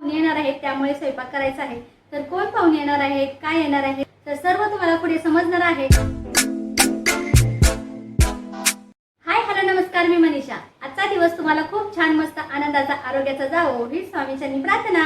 पाहुणे येणार आहेत त्यामुळे स्वयंपाक करायचा आहे. तर कोण पाहुणे येणार आहेत काय येणार आहे तर सर्व तुम्हाला पुढे समजणार आहे. हाय हॅलो नमस्कार मी मनीषा. आजचा दिवस तुम्हाला खूप छान मस्त आनंदाचा आरोग्याचा जावो ही स्वामींच्यांनी प्रार्थना.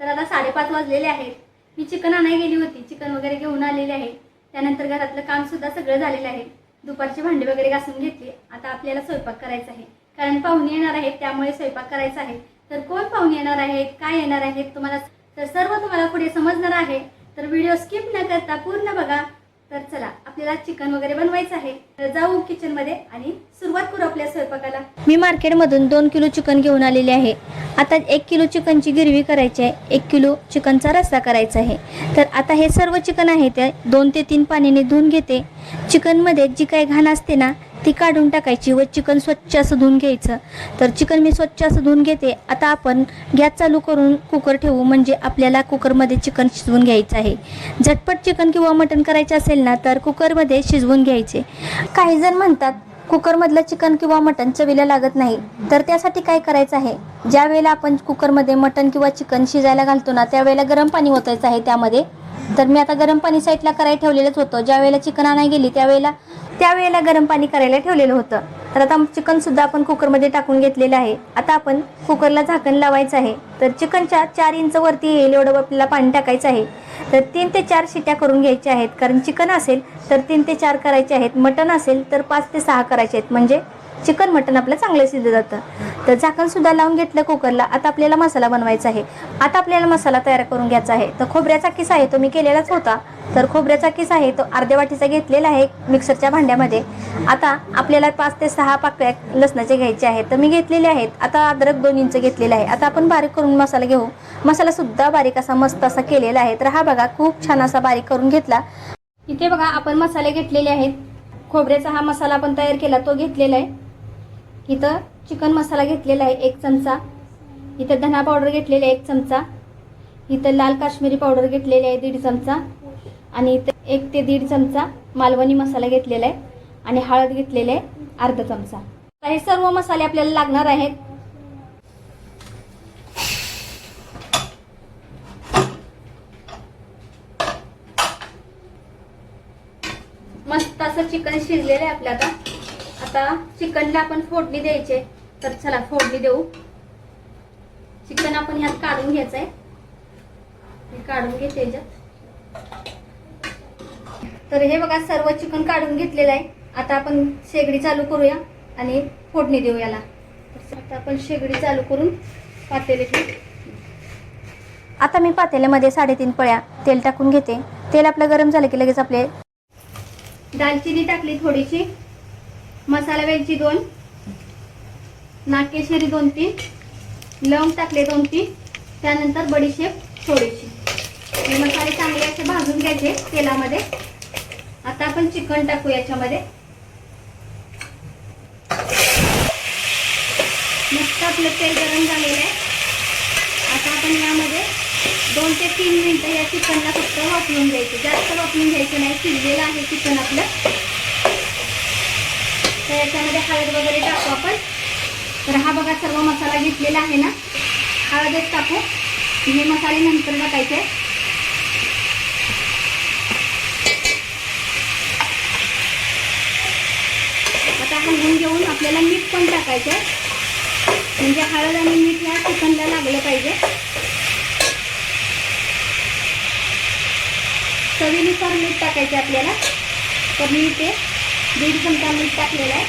तर आता साडेपाच वाजलेले आहेत. मी चिकन आणायला गेली होती. चिकन वगैरे घेऊन आलेले आहे. त्यानंतर घरातलं काम सुद्धा सगळं झालेलं आहे. दुपारची भांडी वगैरे घासून घेतली. आता आपल्याला स्वयंपाक करायचा आहे. कारण पाहुणे येणार आहेत त्यामुळे स्वयंपाक करायचा आहे. तर कोण पाहुणे येणार आहेत काय येणार आहेत तुम्हाला? तर सर्व तुम्हाला पुढे समजणार आहे. तर व्हिडिओ स्किप न करता पूर्ण बघा. तर चला आपल्याला चिकन वगैरे बनवायचं आहे. तर जाऊ किचनमध्ये आणि सुरुवात करू आपल्या स्वयंपाकाला. मी मार्केटमधून दोन किलो चिकन घेऊन आलेले आहे. आता एक किलो चिकनची गिरवी करायची आहे. एक किलो चिकनचा रस्सा करायचा आहे. तर आता हे सर्व चिकन आहे ते दोन ते तीन पाण्याने धुवून घेते. चिकनमध्ये जी काही घाण असते ना ती काढून टाकायची व चिकन स्वच्छ असं धुवून घ्यायचं. तर चिकन मी स्वच्छ असं धुवून घेते. आता आपण गॅस चालू करून कुकर ठेवू म्हणजे आपल्याला कुकरमध्ये चिकन शिजवून घ्यायचं आहे. झटपट चिकन किंवा मटण करायचं असेल ना तर कुकरमध्ये शिजवून घ्यायचे. काही जण म्हणतात कुकरमधलं चिकन किंवा मटण चवीला लागत नाही. तर त्यासाठी काय करायचं आहे? ज्या वेळेला आपण कुकरमध्ये मटण किंवा चिकन शिजायला घालतो ना त्यावेळेला गरम पाणी ओतायचं आहे त्यामध्ये. तर मी आता गरम पाणी साईडला करायला ठेवलेलंच होतं. ज्या वेळेला चिकन आणायला गेली त्यावेळेला त्यावेळेला गरम पाणी करायला ठेवलेलं होतं. तर आता चिकन सुद्धा आपण कुकरमध्ये टाकून घेतलेलं आहे. आता आपण कुकरला झाकण लावायचं आहे. तर चिकनच्या चार इंच वरती येईल एवढं आपल्याला पाणी टाकायचं आहे. तर तीन ते चार शिट्या करून घ्यायच्या आहेत. कारण चिकन असेल तर तीन ते चार करायचे आहेत. मटन असेल तर पाच ते सहा करायचे आहेत. म्हणजे चिकन मटण आपलं चांगलं शिजलं जातं. तर झाकण सुद्धा लावून घेतलं कुकरला. आता आपल्याला मसाला बनवायचा आहे. आता आपल्याला मसाला तयार करून घ्यायचा आहे. तर खोबऱ्याचा किस आहे तो मी केलेलाच होता. तर खोबऱ्याचा किस आहे तो अर्ध्या वाटीचा घेतलेला आहे मिक्सरच्या भांड्यामध्ये. आता आपल्याला पाच ते सहा पाकळ्या लसणाचे घ्यायचे आहेत. तर मी घेतलेले आहेत. आता अद्रक दोन इंच घेतलेले आहे. आता आपण बारीक करून मसाला घेऊ. मसाला सुद्धा बारीक असा मस्त असा केलेला आहे. तर हा बघा खूप छान असा बारीक करून घेतला. इथे बघा आपण मसाले घेतलेले आहेत. खोबऱ्याचा हा मसाला आपण तयार केला तो घेतलेला आहे. इथं चिकन मसाला घेतलेला आहे एक चमचा. इथं धना पावडर घेतलेला आहे एक चमचा. इथं लाल काश्मीरी पावडर घेतलेली आहे दीड चमचा. आणि इथं एक ते दीड चमचा मालवणी मसाला घेतलेला आहे. आणि हळद घेतलेले आहे अर्धा चमचा. तर हे सर्व मसाले आपल्याला लागणार आहेत. मस्त असं चिकन शिजलेलं आहे आपलं आता चिकनला आपण फोडणी द्यायचे तर चला फोडणी देऊ. चिकन आपण ह्यात काढून घ्यायचं आहे काढून घेते ह्याच्यात तर हे बघा सर्व चिकन काढून घेतलेलं आहे. आता आपण शेगडी चालू करूया आणि फोडणी देऊ याला. आता आपण शेगडी चालू करून पातेले आता मी पातेल्यामध्ये साडेतीन पळ्या तेल टाकून घेते. तेल आपलं गरम झालं की लगेच आपले दालचिनी टाकली थोडीशी. मसाला वेलची दोन नाकेशेरी दोन तीन लवंग टाकले दोन तीन त्यानंतर बडीशेप थोडीशी. हे मसाले चांगले असे भाजून घ्यायचे तेलामध्ये. आता आपण चिकन टाकू याच्यामध्ये. मस्त आपलं तेल गरम झालेलं आहे. आता आपण यामध्ये दोन ते तीन मिनिटं या चिकनला फक्त वापरून घ्यायचं. जास्त वापरून घ्यायचं नाही. शिजलेलं आहे चिकन आपलं. तर याच्यामध्ये हळद वगैरे टाकू आपण. तर हा बघा सर्व मसाला घेतलेला आहे ना. हळदच टाकू. हे मसाले नंतर टाकायचे. आता हलवून घेऊन आपल्याला मीठ पण टाकायचं आहे. म्हणजे हळद आणि मीठ ह्या चिकनला लागलं पाहिजे. चवीनुसार मीठ टाकायचे आपल्याला. तर मी इथे दीड चमचा मीठ टाकलेलं आहे.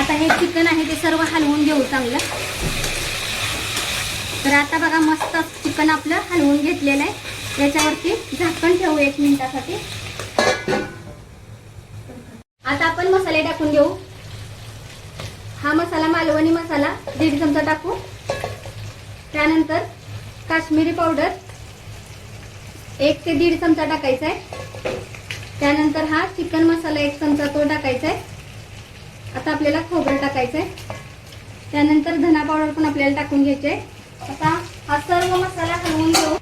आता हे चिकन आहे ते सर्व हलवून घेऊ चांगलं. तर आता बघा मस्त चिकन आपलं हलवून घेतलेलं आहे. याच्यावरती झाकण ठेवू एक मिनिटासाठी. आता आपण मसाले टाकून घेऊ. हा मसाला मालवणी मसाला दीड चमचा टाकू. त्यानंतर काश्मीरी पावडर एक ते दीड चमचा टाकायचा आहे. त्यानंतर हा चिकन मसाला एक चमचा तो टाकायचा आहे. आता आपल्याला खोबरं टाकायचं आहे. त्यानंतर धना पावडर पण आपल्याला टाकून घ्यायचे आहे. आता हा सर्व मसाला हलवून घेऊ.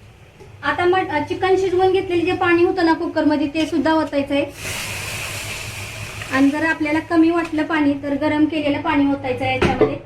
आता मग चिकन शिजवून घेतलेले जे पाणी होतं ना कुकरमध्ये ते सुद्धा ओतायचं आहे. आणि जर आपल्याला कमी वाटलं पाणी तर गरम केलेलं पाणी ओतायचं आहे याच्यामध्ये.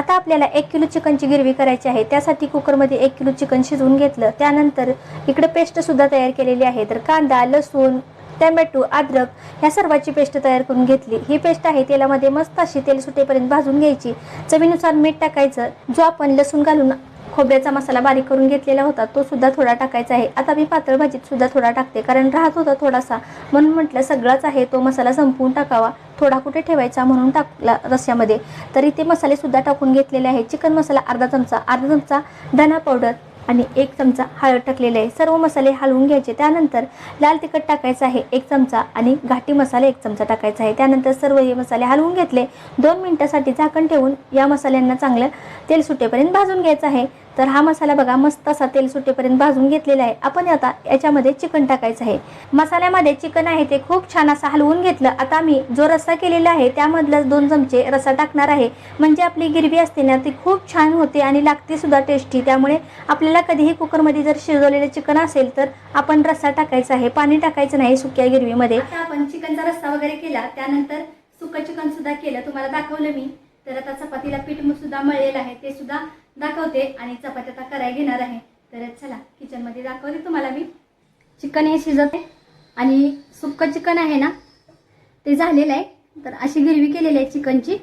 आता आपल्याला एक किलो चिकनची गिरवी करायची आहे. त्यासाठी कुकरमध्ये एक किलो चिकन शिजवून घेतलं. त्यानंतर इकडे पेस्टसुद्धा तयार केलेली आहे. तर कांदा लसूण टमॅटो अद्रक ह्या सर्वाची पेस्ट तयार करून घेतली. ही पेस्ट आहे तेलामध्ये मस्त अशी तेल सुटेपर्यंत भाजून घ्यायची. चवीनुसार मीठ टाकायचं. जो आपण लसूण घालून खोबऱ्याचा मसाला बारीक करून घेतलेला होता तो सुद्धा थोडा टाकायचा आहे. आता मी पातळ भाजीत सुद्धा थोडा टाकते कारण राहत होता थोडासा. म्हणून म्हटलं सगळाच आहे तो मसाला संपवून टाकावा. थोडा कुठे ठेवायचा म्हणून टाकला रस्यामध्ये. तरी ते मसाले सुद्धा टाकून घेतलेले आहे. चिकन मसाला अर्धा चमचा अर्धा चमचा धना पावडर आणि एक चमचा हळद टाकलेले आहे. सर्व मसाले हलवून घ्यायचे. त्यानंतर लाल तिखट टाकायचं आहे एक चमचा आणि घाटी मसाला एक चमचा टाकायचा आहे. त्यानंतर सर्व हे मसाले हलवून घेतले. दोन मिनटासाठी झाकण ठेवून या मसाल्यांना चांगलं तेल सुटेपर्यंत भाजून घ्यायचं आहे. तर हा मसाला बघा मस्त असा तेल सुटेपर्यंत भाजून घेतलेला आहे. आपण आता याच्यामध्ये चिकन टाकायचं आहे. मसाल्यामध्ये चिकन आहे ते खूप छान असं हलवून घेतलं. आता मी जो रस्सा केलेला आहे त्यामधलं दोन चमचे रस्सा टाकणार आहे. म्हणजे आपली गिरवी असते ना ती खूप छान होते आणि लागते सुद्धा टेस्टी त्यामुळे आपल्याला कधीही कुकरमध्ये जर शिजवलेलं चिकन असेल तर आपण रस्सा टाकायचा आहे. पाणी टाकायचं नाही सुक्या गिरवीमध्ये आपण चिकनचा रस्सा वगैरे केला त्यानंतर सुकं चिकन सुद्धा केलं. तुम्हाला दाखवलं मी. तर आता चपातीला पीठ सुद्धा मळलेलं आहे. ते सुद्धा दाखवते आणि चपाती आता करायला घेणार आहे. तर चला किचनमध्ये दाखवते तुम्हाला मी. चिकन हे शिजते आणि सुक्कं चिकन आहे ना ते झालेलं आहे. तर अशी गिरवी केलेली आहे चिकनची.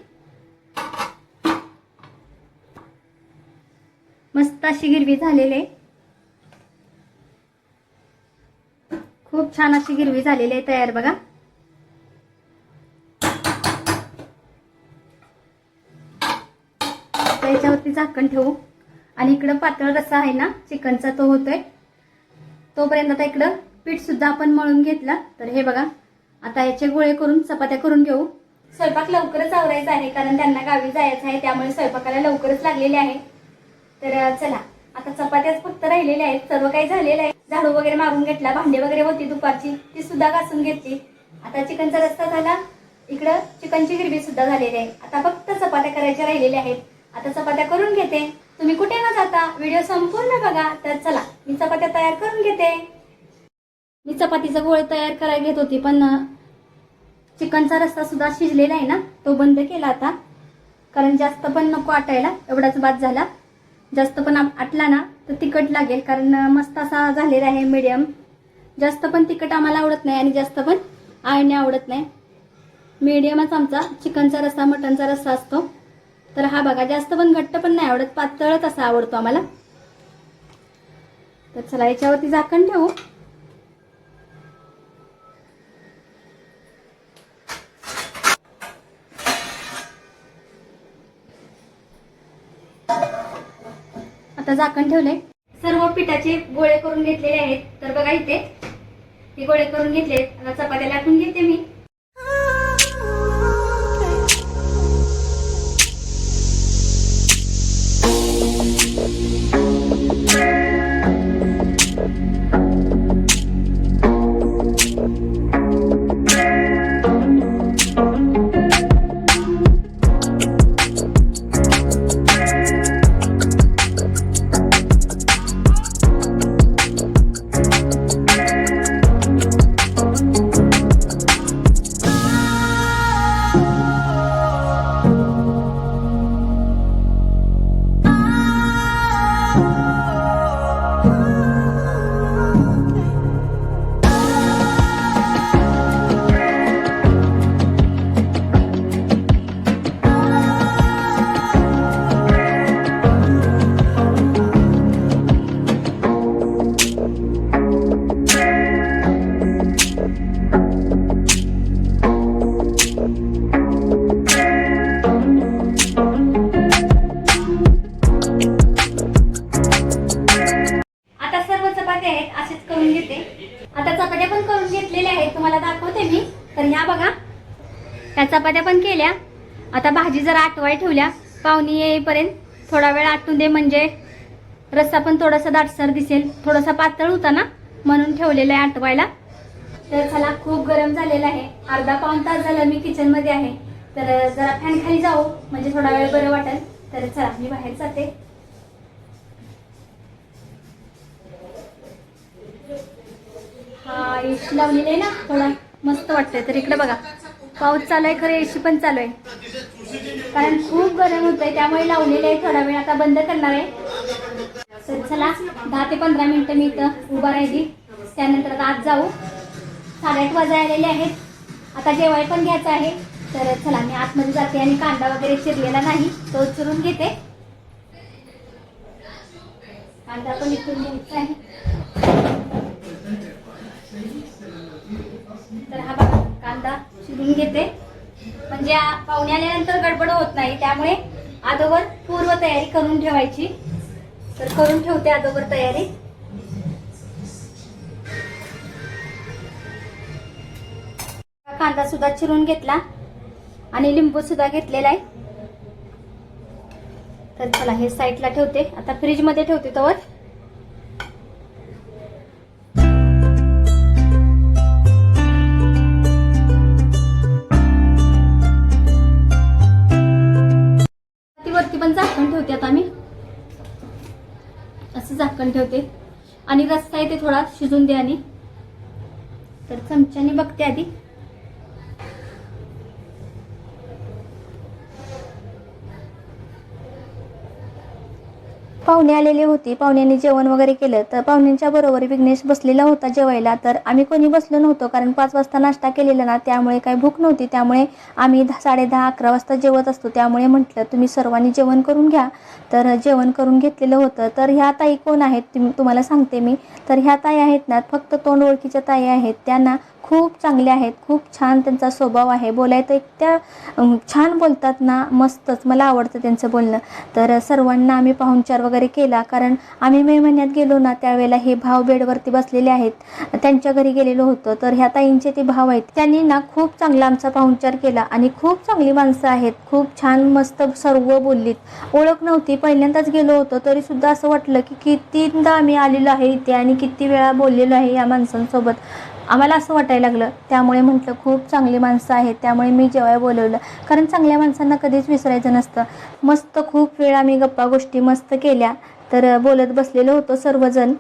मस्त अशी गिरवी झालेली आहे. खूप छान अशी गिरवी झालेली आहे तयार बघा. झाकण ठेवू. आणि इकडं पातळ रस्सा आहे ना चिकनचा तो होतोय. तोपर्यंत आता इकडं पीठ सुद्धा आपण मळून घेतला. तर हे बघा आता याचे गोळे करून चपात्या करून घेऊ. स्वयंपाक लवकरच आवरायचा आहे कारण त्यांना गावी जायचं आहे त्यामुळे स्वयंपाकाला लवकरच लागलेले आहे. तर चला आता चपात्याच फक्त राहिलेल्या आहेत सर्व काही झालेलं आहे. झाडू वगैरे मारून घेतला भांडे वगैरे होती दुपारची ती सुद्धा घासून घेतली. आता चिकनचा रस्ता झाला इकडं चिकनची गिरवी सुद्धा झालेली आहे. आता फक्त चपात्या करायच्या राहिलेल्या आहेत. आता चपात्या करून घेते. तुम्ही कुठे न जाता व्हिडिओ संपूर्ण बघा तर चला मी चपात्या तयार करून घेते. मी चपातीचा गोळ तयार करायला घेत होती पण चिकनचा रस्ता सुद्धा शिजलेला आहे ना तो बंद केला आता. कारण जास्त पण नको आटायला एवढाच बाद झाला. जास्त पण आटला ना तर तिखट लागेल कारण मस्त असा झालेला आहे मीडियम जास्त पण तिखट आम्हाला आवडत नाही आणि जास्त पण आळणे आवडत नाही. मीडियमच आमचा चिकनचा रस्सा मटनचा रस्सा असतो. तर हा बघा जास्त पण घट्ट पण नाही आवडत पातळच असा आवडतो आम्हाला. तर चला याच्यावरती झाकण ठेवू. आता झाकण ठेवले सर्व पिठाचे गोळे करून घेतलेले आहेत. तर बघा इथे हे गोळे करून घेतले आता चपात्या लाटून घेते मी. जरा आटवाय ठेवल्या. पाहुणी येईपर्यंत थोडा वेळ आटून दे म्हणजे रस्सा पण थोडासा दाटसर दिसेल. थोडासा पातळ होता ना म्हणून ठेवलेला आहे आटवायला. तर चला खूप गरम झालेला आहे. अर्धा पाऊण तास झाला मी किचनमध्ये आहे. तर जरा फॅन खाली जाऊ म्हणजे थोडा वेळ बरं वाटेल. तर चला मी बाहेर जाते. हा एसी लावलेली आहे ना थोडा मस्त वाटतंय तर इकडे बघा. पाऊस चालू आहे खरं एसी पण चालू आहे. कारण खूप गरम होत आहे त्यामुळे लावलेले आहे थोडा वेळ आता बंद करणार आहे. तर चला दहा ते पंधरा मिनिटं मी इथं उभा राहिली. त्यानंतर आता आत जाऊ. साडेआठ वाजा आलेले आहेत. आता जेवाय पण घ्यायचं आहे. तर चला मी आतमध्ये जाते आणि कांदा वगैरे चिरलेला नाही तो चिरून घेते. कांदा पण इथून घ्यायचा आहे. तर हा बघा कांदा चिरून घेते. म्हणजे पाहुणे आल्यानंतर गडबड होत नाही. त्यामुळे अगोदर पूर्व तयारी करून ठेवायची. तर करून ठेवते अगोदर तयारी. कांदा सुद्धा चिरून घेतला. आणि लिंबू सुद्धा घेतलेला आहे. तर चला हे साईडला ठेवते. आता फ्रीजमध्ये ठेवते तवर. झाकण ठेवते. आणि रस्सा आहे ते थोडा शिजून द्या आणि. तर चमच्याने बघते आधी. पाहुणे आलेले होते. पाहुण्यांनी जेवण वगैरे केलं. तर पाहुण्यांच्या बरोबर विघ्नेश बसलेला होता जेवायला. तर आम्ही कोणी बसलो नव्हतो कारण पाच वाजता नाश्ता केलेला ना त्यामुळे काही भूक नव्हती. त्यामुळे आम्ही दहा साडे दहा अकरा वाजता जेवत असतो. त्यामुळे म्हटलं तुम्ही सर्वांनी जेवण करून घ्या. तर जेवण करून घेतलेलं होतं. तर ह्या ताई कोण आहेत? तुम्हाला सांगते मी. तर ह्या ताई आहेत ना फक्त तोंड ओळखीच्या ताई आहेत. त्यांना खूप चांगले आहेत खूप छान त्यांचा स्वभाव आहे. बोलायचं एक त्या छान बोलतात ना मस्तच. मला आवडतं त्यांचं बोलणं. तर सर्वांना आम्ही पाहुणचार वगैरे केला कारण आम्ही मे महिन्यात गेलो ना त्यावेळेला हे भाव बेडवरती बसलेले आहेत. त्यांच्या घरी गेलेलो होतो. तर ह्या ताईंचे ते भाव आहेत. त्यांनी ना खूप चांगला आमचा पाहुणचार केला आणि खूप चांगली माणसं आहेत. खूप छान मस्त सर्व बोललीत. ओळख नव्हती. पहिल्यांदाच गेलो होतो तरी सुद्धा असं वाटलं की कितींदा आम्ही आलेलो आहे इथे आणि किती वेळा बोललेलो आहे या माणसांसोबत. आम्हाला असं वाटायला लागलं त्यामुळे म्हटलं खूप चांगली माणसं आहेत. त्यामुळे मी जेवाय बोलवलं कारण चांगल्या माणसांना कधीच विसरायचं नसतं. मस्त खूप वेळ आम्ही गप्पा गोष्टी मस्त केल्या तर बोलत बसलेलो होतो सर्वजण.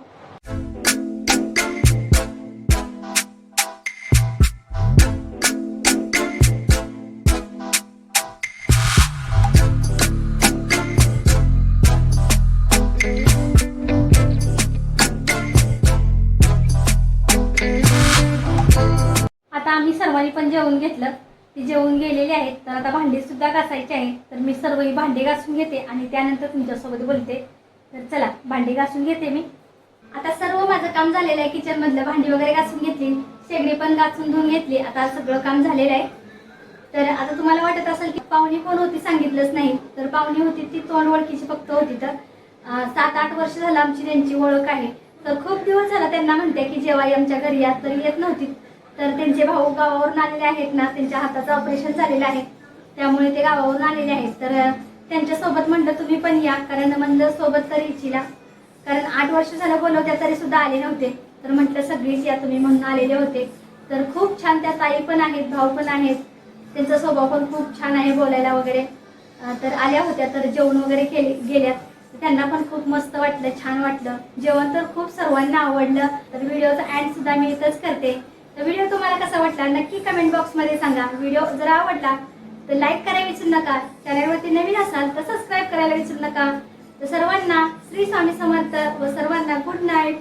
आम्ही सर्वांनी पण जेवून घेतलं. ती जेवून गेलेली आहेत. तर आता भांडी सुद्धा घासायची आहेत. तर मी सर्व ही भांडी घासून घेते आणि त्यानंतर तुमच्यासोबत बोलते. तर चला भांडी घासून घेते मी. आता सर्व माझं काम झालेलं आहे. किचन मधलं भांडी वगैरे घासून घेतली. शेगडी पण घासून धुवून घेतली. आता सगळं काम झालेलं आहे. तर आता तुम्हाला वाटत असेल की पाहुणी कोण होती सांगितलंच नाही. तर पाहुणी होती ती तोंड ओळखीची फक्त होती. तर सात आठ वर्ष झालं आमची त्यांची ओळख आहे. तर खूप दिवस झाला त्यांना म्हणते की जेव्हा आमच्या घरी यात तरी येत नव्हती. तर त्यांचे भाऊ गावावरून आलेले आहेत ना त्यांच्या हाताचं ऑपरेशन झालेलं आहे. त्यामुळे ते गावावरून आलेले आहेत. तर त्यांच्यासोबत म्हणलं तुम्ही पण या कारण म्हणलं सोबत तरी इच्छिला कारण आठ वर्ष झालं बोलवत्या तरी सुद्धा आले नव्हते. तर म्हटलं सगळीच या तुम्ही म्हणून आलेले होते. तर खूप छान त्या ताई पण आहेत भाऊ पण आहेत. त्यांचा स्वभाव पण खूप छान आहे बोलायला वगैरे. तर आल्या होत्या तर जेवण वगैरे केले गेल्यात. त्यांना पण खूप मस्त वाटलं छान वाटलं. जेवण तर खूप सर्वांना आवडलं तर व्हिडिओचा अँड सुद्धा मी इथंच करते. तर व्हिडिओ तुम्हाला कसा वाटला नक्की कमेंट बॉक्समध्ये सांगा. व्हिडिओ जर आवडला तर लाईक करायला विसरू नका. चॅनलवरती नवीन असाल तर सबस्क्राईब करायला विसरू नका. तर सर्वांना श्री स्वामी समर्थ व सर्वांना गुड नाईट